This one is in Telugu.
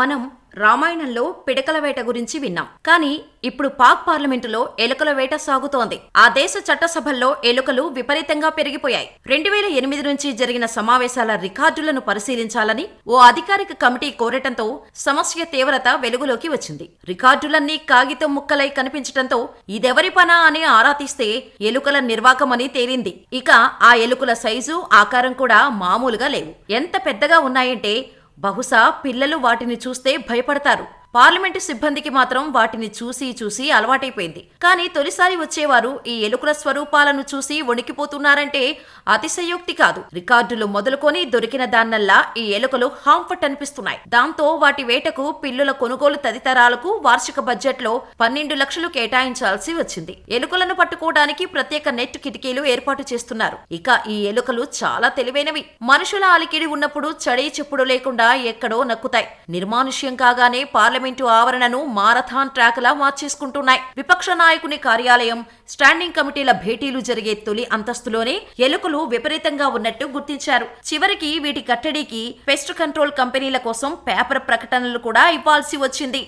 మనం రామాయణంలో పిడకల వేట గురించి విన్నాం. కానీ ఇప్పుడు పాక్ పార్లమెంటులో ఎలుకల వేట సాగుతోంది. ఆ దేశ చట్టసభల్లో ఎలుకలు విపరీతంగా పెరిగిపోయాయి. రెండు వేల ఎనిమిది నుంచి జరిగిన సమావేశాల రికార్డులను పరిశీలించాలని ఓ అధికారిక కమిటీ కోరటంతో సమస్య తీవ్రత వెలుగులోకి వచ్చింది. రికార్డులన్నీ కాగితం ముక్కలై కనిపించటంతో ఇదెవరి పనా అని ఆరా తీస్తే ఎలుకల నిర్వాకమని తేలింది. ఇక ఆ ఎలుకల సైజు ఆకారం కూడా మామూలుగా లేవు. ఎంత పెద్దగా ఉన్నాయంటే బహుశా పిల్లలు వాటిని చూస్తే భయపడతారు. పార్లమెంటు సిబ్బందికి మాత్రం వాటిని చూసి చూసి అలవాటైపోయింది. కానీ తొలిసారి వచ్చేవారు ఈ ఎలుకల స్వరూపాలను చూసి వణికిపోతున్నారంటే అతిశయోక్తి కాదు. రికార్డులు మొదలుకొని దొరికిన దాన్నల్లా ఈ ఎలుకలు హాంఫట్ అనిపిస్తున్నాయి. దాంతో వాటి వేటకు పిల్లుల కొనుగోలు తదితరాలకు వార్షిక బడ్జెట్లో పన్నెండు లక్షలు కేటాయించాల్సి వచ్చింది. ఎలుకలను పట్టుకోవడానికి ప్రత్యేక నెట్ కిటికీలు ఏర్పాటు చేస్తున్నారు. ఇక ఈ ఎలుకలు చాలా తెలివైనవి. మనుషుల అలికిడి ఉన్నప్పుడు చడి చెప్పుడు లేకుండా ఎక్కడో నక్కుతాయి. నిర్మానుష్యం కాగానే పార్లమెంట్ ఆవరణను మారథాన్ ట్రాక్ లా మార్చేసుకుంటున్నాయి. విపక్ష నాయకుని కార్యాలయం స్టాండింగ్ కమిటీల భేటీలు జరిగే తొలి అంతస్తులోనే ఎలుకలు విపరీతంగా ఉన్నట్టు గుర్తించారు. చివరికి వీటి కట్టడికి పెస్ట్ కంట్రోల్ కంపెనీల కోసం పేపర్ ప్రకటనలు కూడా ఇవ్వాల్సి వచ్చింది.